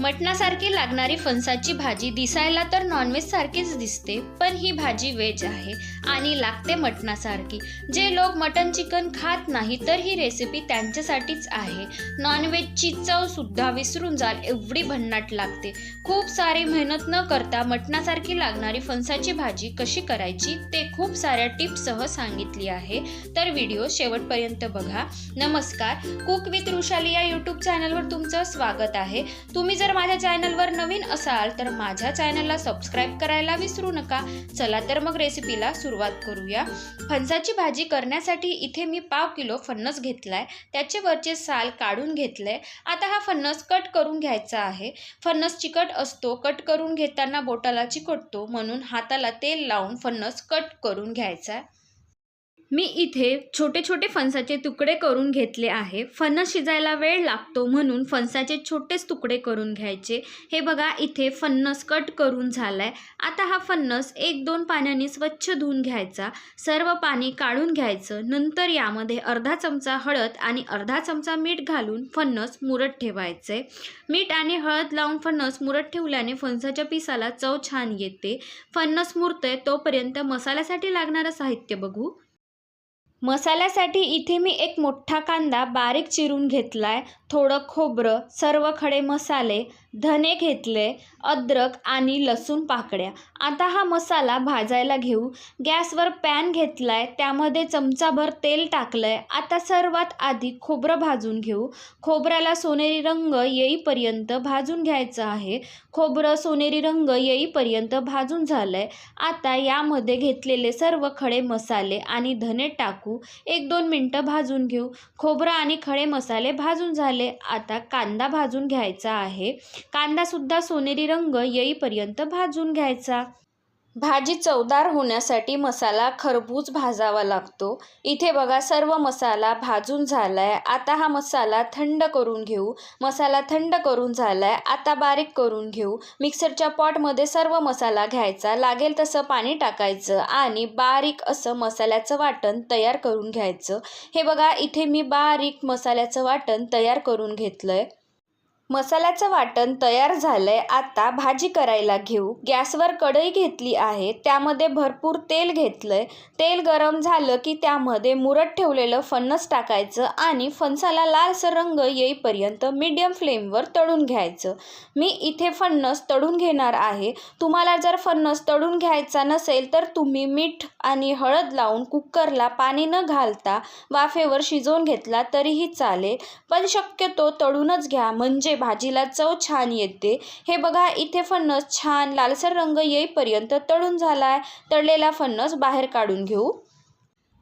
मटणासारखी लागणारी फणसाची भाजी दिसायला तर नॉनव्हेज सारखीच दिसते पण ही भाजी व्हेज आहे आणि लागते मटणासारखी. जे लोक मटन चिकन खात नाही तर ही रेसिपी त्यांच्यासाठीच आहे. नॉनव्हेजची चव सुद्धा विसरून जाल एवढी भन्नाट लागते. खूप सारी मेहनत न करता मटणासारखी लागणारी फणसाची भाजी कशी करायची ते खूप साऱ्या टिप्ससह सांगितली आहे. तर व्हिडिओ शेवटपर्यंत बघा. नमस्कार. कुक विथ रुशाली या यूट्यूब चॅनलवर तुमचं स्वागत आहे. तुम्ही जर जर माझ्या चॅनलवर नवीन असाल तर माझ्या चॅनलला सबस्क्राईब करायला विसरू नका. चला तर मग रेसिपीला सुरुवात करूया. फणसाची भाजी करण्यासाठी इथे मी पाव किलो फणस घेतला आहे त्याचे वरचे साल काढून घेतले. आता हा फणस कट करून घ्यायचा आहे. फणस चिकट असतो कट करून घेताना बोटाला चिकटतो. म्हणून हाताला तेल लावून फणस कट करून घ्यायचा आहे. मी इथे छोटे छोटे फणसाचे तुकडे करून घेतले आहे. फणस शिजायला वेळ लागतो म्हणून फणसाचे छोटेच तुकडे करून घ्यायचे. हे बघा इथे फणस कट करून झालाय. आता हा फणस एक दोन पाण्याने स्वच्छ धुवून घ्यायचा. सर्व पाणी काढून घ्यायचं. नंतर यामध्ये अर्धा चमचा हळद आणि अर्धा चमचा मीठ घालून फणस मुरत ठेवायचे. मीठ आणि हळद लावून फणस मुरत ठेवल्याने फणसाच्या पिसाला चव छान येते. फणस मुरतंय तोपर्यंत मसाल्यासाठी लागणारं साहित्य बघू. मसाल्यासाठी इथे मी एक मोठा कांदा बारीक चिरून घेतला आहे थोडं खोबरं सर्व खडे मसाले धने घेतले अद्रक आणि लसूण पाकळ्या. आता हा मसाला भाजायला घेऊ. गॅसवर पॅन घेतलाय त्यामध्ये चमचाभर तेल टाकलंय. आता सर्वात आधी खोबरं भाजून घेऊ. खोबऱ्याला सोनेरी रंग येईपर्यंत भाजून घ्यायचं आहे. खोबरं सोनेरी रंग येईपर्यंत भाजून झालंय. आता यामध्ये घेतलेले सर्व खडे मसाले आणि धने टाकू. एक दोन मिनटं भाजून घेऊ. खोबरं आणि खडे मसाले भाजून झाले आता कांदा भाजून घ्यायचा आहे. कांदासुद्धा सोनेरी रंग येईपर्यंत भाजून घ्यायचा. भाजी चवदार होण्यासाठी मसाला खरबूज भाजावा लागतो. इथे बघा सर्व मसाला भाजून झालाय. आता हा मसाला थंड करून घेऊ. मसाला थंड करून झालाय. आता बारीक करून घेऊ. मिक्सरच्या पॉटमध्ये सर्व मसाला घ्यायचा. लागेल तसं पाणी टाकायचं आणि बारीक असं मसाल्याचं वाटण तयार करून घ्यायचं. हे बघा इथे मी बारीक मसाल्याचं वाटण तयार करून घेतलंय. मसाल्याचं वाटण तयार झालंय. आता भाजी करायला घेऊ. गॅसवर कढई घेतली आहे. त्यामध्ये भरपूर तेल घेतलंय. तेल गरम झालं की त्यामध्ये मुरत ठेवलेलं फणस टाकायचं आणि फणसाला लालसर रंग येईपर्यंत मीडियम फ्लेमवर तळून घ्यायचं. मी इथे फणस तळून घेणार आहे. तुम्हाला जर फणस तळून घ्यायचा नसेल तर तुम्ही मीठ आणि हळद लावून कुकरला पाणी न घालता वाफेवर शिजवून घेतला तरीही चालेल. पण शक्यतो तळूनच घ्या. म्हणजे भाजीला चव छान येते. हे बघा इथे फणस छान लालसर रंग येईपर्यंत तळून झाला आहे तळलेला फणस बाहेर काढून घेऊ.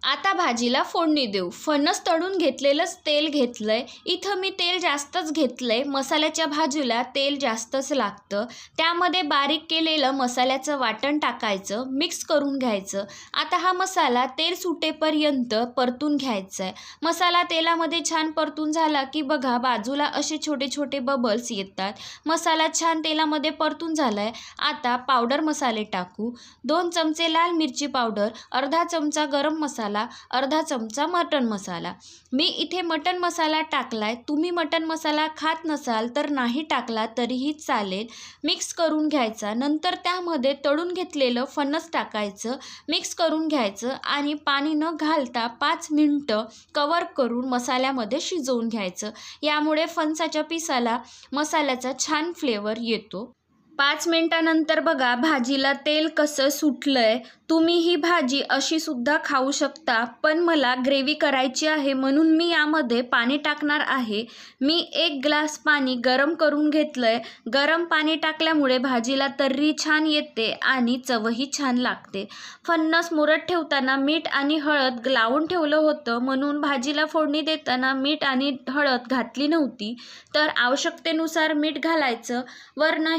आता भाजीला फोडणी देऊ. फणस तळून घेतलेलंच तेल घेतलंय. इथं मी तेल जास्तच घेतलंय. मसाल्याच्या भाजीला तेल जास्तच लागतं. त्यामध्ये बारीक केलेलं मसाल्याचं वाटण टाकायचं मिक्स करून घ्यायचं. आता हा मसाला तेल सुटेपर्यंत परतून घ्यायचा आहे मसाला तेलामध्ये छान परतून झाला की बघा बाजूला असे छोटे छोटे बबल्स येतात. मसाला छान तेलामध्ये परतून झाला आहे आता पावडर मसाले टाकू. दोन चमचे लाल मिरची पावडर अर्धा चमचा गरम मसाला अर्धा चमचा मटण मसाला. मी इथे मटण मसाला टाकला आहे तुम्ही मटण मसाला खात नसाल तर नाही टाकला तरीही चालेल. मिक्स करून घ्यायचा. नंतर त्यामध्ये तळून घेतलेलं फणस टाकायचं. मिक्स करून घ्यायचं आणि पाणी न घालता पाच मिनटं कवर करून मसाल्यामध्ये शिजवून घ्यायचं. यामुळे फणसाच्या पिसाला मसाल्याचा छान फ्लेवर येतो. पाच मिनटानंतर बघा भाजीला तेल कसं सुटलंय. तुम्ही ही भाजी अशी सुद्धा खाऊ शकता पण मला ग्रेव्ही करायची आहे म्हणून मी यामध्ये पाणी टाकणार आहे. मी एक ग्लास पाणी गरम करून घेतलंय. गरम पाणी टाकल्यामुळे भाजीला तर्री छान येते आणि चवही छान लागते. फन्नस मुरत ठेवताना मीठ आणि हळद लावून ठेवलं होतं म्हणून भाजीला फोडणी देताना मीठ आणि हळद घातली नव्हती. तर आवश्यकतेनुसार मीठ घालायचं वरनं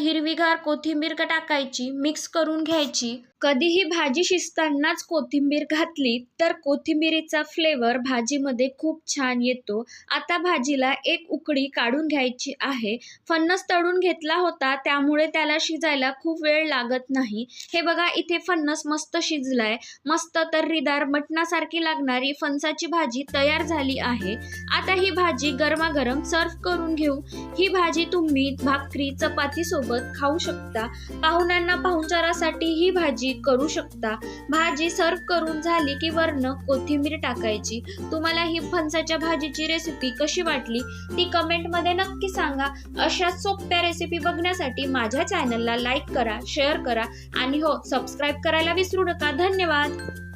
हिरवीगार कोथिंबीर टाकायची मिक्स करून घ्यायची कधीही भाजी शिजतानाच कोथिंबीर घातली तर कोथिंबीरीचा फ्लेवर भाजीमध्ये खूप छान येतो. आता भाजीला एक उकडी काढून घ्यायची आहे. फणस तळून घेतला होता त्यामुळे त्याला शिजायला खूप वेळ लागत नाही. हे बघा इथे फणस मस्त शिजलाय. मस्त तर्रीदार मटणासारखी लागणारी फणसाची भाजी तयार झाली आहे. आता ही भाजी गरमागरम सर्व करून घेऊ. ही भाजी तुम्ही भाकरी चपाती सोबत खाऊ शकता. पाहुण्यांना पाहुणचारासाठी ही भाजी भाजी करू शकता. भाजी सर्व करून झाली की वरनं कोथिंबीर टाकायची. तुम्हाला ही फणसाच्या भाजीची रेसिपी कशी वाटली ती कमेंटमध्ये नक्की सांगा. अशा सोप्या रेसिपी बघण्यासाठी माझ्या चॅनलला लाईक करा शेअर करा आणि हो सबस्क्राईब करायला विसरू नका. धन्यवाद!